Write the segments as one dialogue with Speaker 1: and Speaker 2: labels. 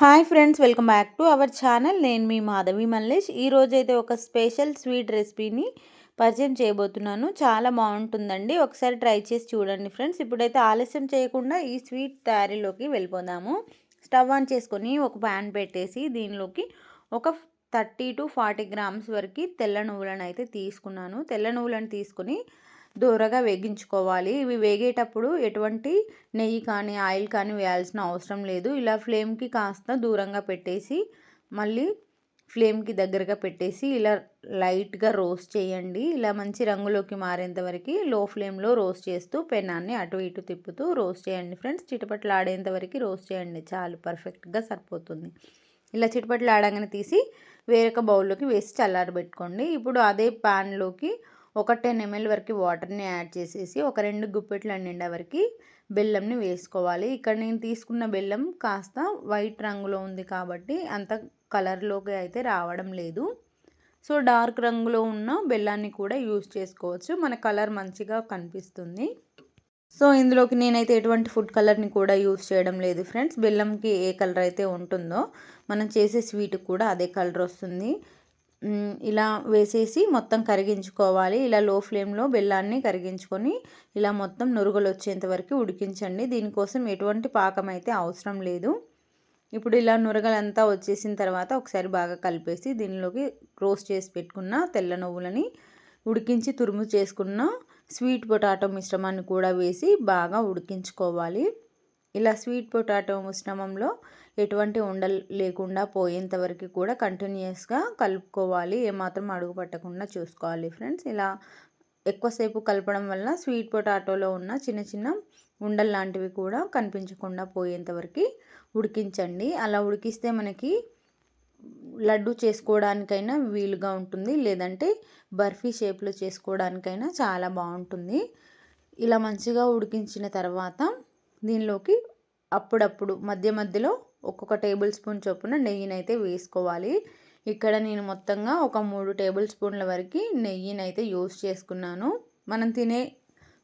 Speaker 1: Hi friends welcome back to our channel. నేను మీ మాధవి మల్లేష్. ఈరోజు అయితే ఒక స్పెషల్ స్వీట్ రెసిపీని పరిచయం చేయబోతున్నాను. చాలా బాగుంటుందండి. ఒకసారి ట్రై చేసి చూడండి ఫ్రెండ్స్. ఇప్పుడైతే ఆలస్యం చేయకుండా ఈ స్వీట్ తయారీలోకి వెళ్ళిపోదాము. స్టవ్ ఆన్ చేసుకొని ఒక ప్యాన్ పెట్టేసి దీనిలోకి ఒక థర్టీ టు ఫార్టీ గ్రామ్స్ వరకు తెల్ల నువ్వులను అయితే తీసుకున్నాను. తెల్ల నువ్వులను తీసుకుని దూరగా వేగించుకోవాలి. ఇవి వేగేటప్పుడు ఎటువంటి నెయ్యి కానీ ఆయిల్ కానీ వేయాల్సిన అవసరం లేదు. ఇలా ఫ్లేమ్కి కాస్త దూరంగా పెట్టేసి మళ్ళీ ఫ్లేమ్కి దగ్గరగా పెట్టేసి ఇలా లైట్గా రోస్ట్ చేయండి. ఇలా మంచి రంగులోకి మారేంత వరకు లో ఫ్లేమ్లో రోస్ట్ చేస్తూ పెనాన్ని అటు ఇటు తిప్పుతూ రోస్ట్ చేయండి ఫ్రెండ్స్. చిటపట్లు ఆడేంత వరకు రోస్ట్ చేయండి. చాలు పర్ఫెక్ట్గా సరిపోతుంది. ఇలా చిటపట్లు ఆడంగానే తీసి వేరొక బౌల్లోకి వేసి చల్లారబెట్టుకోండి. ఇప్పుడు అదే ప్యాన్లోకి ఒక టెన్ ఎంఎల్ వరకు వాటర్ని యాడ్ చేసేసి ఒక రెండు గుప్పెట్లు నిండా వరకు బెల్లంని వేసుకోవాలి. ఇక్కడ నేను తీసుకున్న బెల్లం కాస్త వైట్ రంగులో ఉంది కాబట్టి అంత కలర్లోకి అయితే రావడం లేదు. సో డార్క్ రంగులో ఉన్న బెల్లాన్ని కూడా యూజ్ చేసుకోవచ్చు. మన కలర్ మంచిగా కనిపిస్తుంది. సో ఇందులోకి నేనైతే ఎటువంటి ఫుడ్ కలర్ని కూడా యూజ్ చేయడం లేదు ఫ్రెండ్స్. బెల్లంకి ఏ కలర్ అయితే ఉంటుందో మనం చేసే స్వీట్ కూడా అదే కలర్ వస్తుంది. ఇలా వేసేసి మొత్తం కరిగించుకోవాలి. ఇలా లో ఫ్లేమ్లో బెల్లాన్ని కరిగించుకొని ఇలా మొత్తం నురుగులు వచ్చేంత వరకు ఉడికించండి. దీనికోసం ఎటువంటి పాకం అయితే అవసరం లేదు. ఇప్పుడు ఇలా నురగలంతా వచ్చేసిన తర్వాత ఒకసారి బాగా కలిపేసి దీనిలోకి రోస్ట్ చేసి పెట్టుకున్న తెల్ల నువ్వులని ఉడికించి తురుము చేసుకున్న స్వీట్ పొటాటో మిశ్రమాన్ని కూడా వేసి బాగా ఉడికించుకోవాలి. ఇలా స్వీట్ పొటాటో మిశ్రమంలో ఎటువంటి ఉండలు లేకుండా పోయేంత వరకు కూడా కంటిన్యూస్గా కలుపుకోవాలి. ఏమాత్రం అడుగు పట్టకుండా చూసుకోవాలి ఫ్రెండ్స్. ఇలా ఎక్కువసేపు కలపడం వల్ల స్వీట్ పొటాటోలో ఉన్న చిన్న చిన్న ఉండలు లాంటివి కూడా కనిపించకుండా పోయేంత వరకు ఉడికించండి. అలా ఉడికిస్తే మనకి లడ్డు చేసుకోవడానికైనా వీలుగా ఉంటుంది. లేదంటే బర్ఫీ షేప్లో చేసుకోవడానికైనా చాలా బాగుంటుంది. ఇలా మంచిగా ఉడికించిన తర్వాత దీనిలోకి అప్పుడప్పుడు మధ్య మధ్యలో ఒక్కొక్క టేబుల్ స్పూన్ చొప్పున నెయ్యినైతే వేసుకోవాలి. ఇక్కడ నేను మొత్తంగా ఒక మూడు టేబుల్ స్పూన్ల వరకు నెయ్యిని అయితే యూస్ చేసుకున్నాను. మనం తినే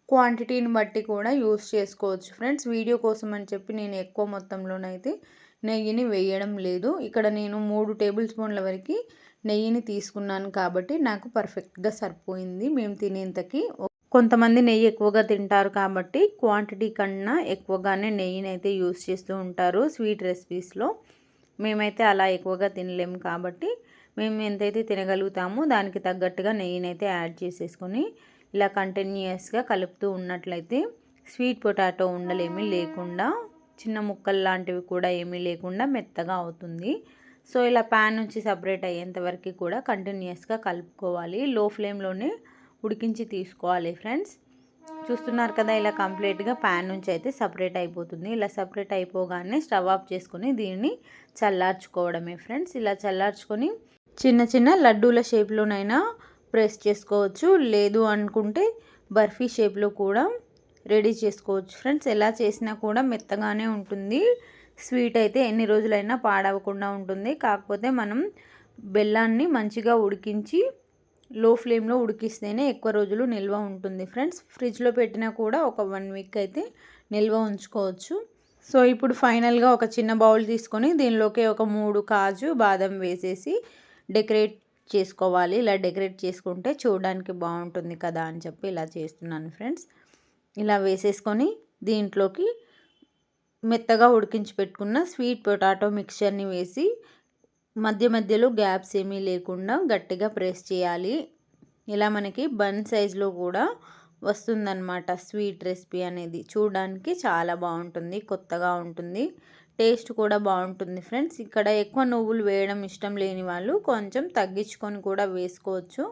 Speaker 1: క్వాంటిటీని బట్టి కూడా యూస్ చేసుకోవచ్చు. ఫ్రెండ్స్ వీడియో కోసం అని చెప్పి నేను ఎక్కువ మొత్తంలోనైతే నెయ్యిని వేయడం లేదు. ఇక్కడ నేను మూడు టేబుల్ స్పూన్ల వరకు నెయ్యిని తీసుకున్నాను కాబట్టి నాకు పర్ఫెక్ట్గా సరిపోయింది. మేము తినేంతకి కొంతమంది నెయ్యి ఎక్కువగా తింటారు కాబట్టి క్వాంటిటీ కన్నా ఎక్కువగానే నెయ్యిని అయితే యూస్ చేస్తూ ఉంటారు స్వీట్ రెసిపీస్లో. మేమైతే అలా ఎక్కువగా తినలేము కాబట్టి మేము ఎంతైతే తినగలుగుతామో దానికి తగ్గట్టుగా నెయ్యిని అయితే యాడ్ చేసేసుకొని ఇలా కంటిన్యూస్గా కలుపుతూ ఉన్నట్లయితే స్వీట్ పొటాటో ఉండలేమీ లేకుండా చిన్న ముక్కలు లాంటివి కూడా ఏమీ లేకుండా మెత్తగా అవుతుంది. సో ఇలా ప్యాన్ నుంచి సపరేట్ అయ్యేంత వరకు కూడా కంటిన్యూస్గా కలుపుకోవాలి. లో ఫ్లేమ్లోనే ఉడికించి తీసుకోవాలి ఫ్రెండ్స్. చూస్తున్నారు కదా ఇలా కంప్లీట్గా ప్యాన్ నుంచి అయితే సపరేట్ అయిపోతుంది. ఇలా సపరేట్ అయిపోగానే స్టవ్ ఆఫ్ చేసుకొని దీన్ని చల్లార్చుకోవడమే ఫ్రెండ్స్. ఇలా చల్లార్చుకొని చిన్న చిన్న లడ్డూల షేప్లోనైనా ప్రెస్ చేసుకోవచ్చు. లేదు అనుకుంటే బర్ఫీ షేప్లో కూడా రెడీ చేసుకోవచ్చు ఫ్రెండ్స్. ఎలా చేసినా కూడా మెత్తగానే ఉంటుంది. స్వీట్ అయితే ఎన్ని రోజులైనా పాడవకుండా ఉంటుంది. కాకపోతే మనం బెల్లాన్ని మంచిగా ఉడికించి లో ఫ్లేమ్లో ఉడికిస్తేనే ఎక్కువ రోజులు నిల్వ ఉంటుంది ఫ్రెండ్స్. ఫ్రిడ్జ్లో పెట్టినా కూడా ఒక వన్ వీక్ అయితే నిల్వ ఉంచుకోవచ్చు. సో ఇప్పుడు ఫైనల్గా ఒక చిన్న బౌల్ తీసుకొని దీనిలోకి ఒక మూడు కాజు బాదం వేసేసి డెకరేట్ చేసుకోవాలి. ఇలా డెకరేట్ చేసుకుంటే చూడడానికి బాగుంటుంది కదా అని చెప్పి ఇలా చేస్తున్నాను ఫ్రెండ్స్. ఇలా వేసేసుకొని దీంట్లోకి మెత్తగా ఉడికించి పెట్టుకున్న స్వీట్ పొటాటో మిక్చర్ని వేసి మధ్య మధ్యలో గ్యాప్స్ ఏమీ లేకుండా గట్టిగా ప్రెస్ చేయాలి. ఇలా మనకి బన్ సైజులో కూడా వస్తుందన్నమాట స్వీట్ రెసిపీ అనేది. చూడడానికి చాలా బాగుంటుంది కొత్తగా ఉంటుంది టేస్ట్ కూడా బాగుంటుంది ఫ్రెండ్స్. ఇక్కడ ఎక్కువ నువ్వులు వేయడం ఇష్టం లేని వాళ్ళు కొంచెం తగ్గించుకొని కూడా వేసుకోవచ్చు.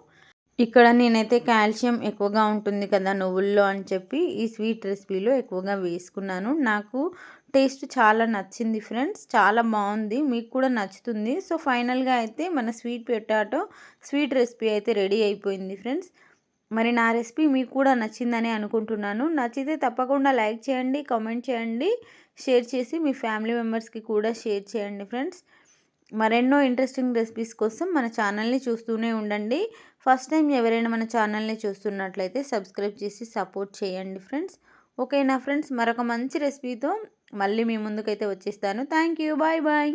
Speaker 1: ఇక్కడ నేనైతే కాల్షియం ఎక్కువగా ఉంటుంది కదా నువ్వుల్లో అని చెప్పి ఈ స్వీట్ రెసిపీలో ఎక్కువగా వేసుకున్నాను. నాకు టేస్ట్ చాలా నచ్చింది ఫ్రెండ్స్. చాలా బాగుంది. మీకు కూడా నచ్చుతుంది. సో ఫైనల్గా అయితే మన స్వీట్ పొటాటో స్వీట్ రెసిపీ అయితే రెడీ అయిపోయింది ఫ్రెండ్స్. మరి నా రెసిపీ మీకు కూడా నచ్చిందని అనుకుంటున్నాను. నచ్చితే తప్పకుండా లైక్ చేయండి కామెంట్ చేయండి షేర్ చేసి మీ ఫ్యామిలీ మెంబర్స్కి కూడా షేర్ చేయండి ఫ్రెండ్స్. మరెన్నో ఇంట్రెస్టింగ్ రెసిపీస్ కోసం మన ఛానల్ని చూస్తూనే ఉండండి. ఫస్ట్ టైం ఎవరైనా మన ఛానల్ని చూస్తున్నట్లయితే సబ్స్క్రైబ్ చేసి సపోర్ట్ చేయండి ఫ్రెండ్స్. ఓకేనా ఫ్రెండ్స్? మరొక మంచి రెసిపీతో మళ్ళీ మీ ముందుకైతే వచ్చేస్తాను. Thank you bye bye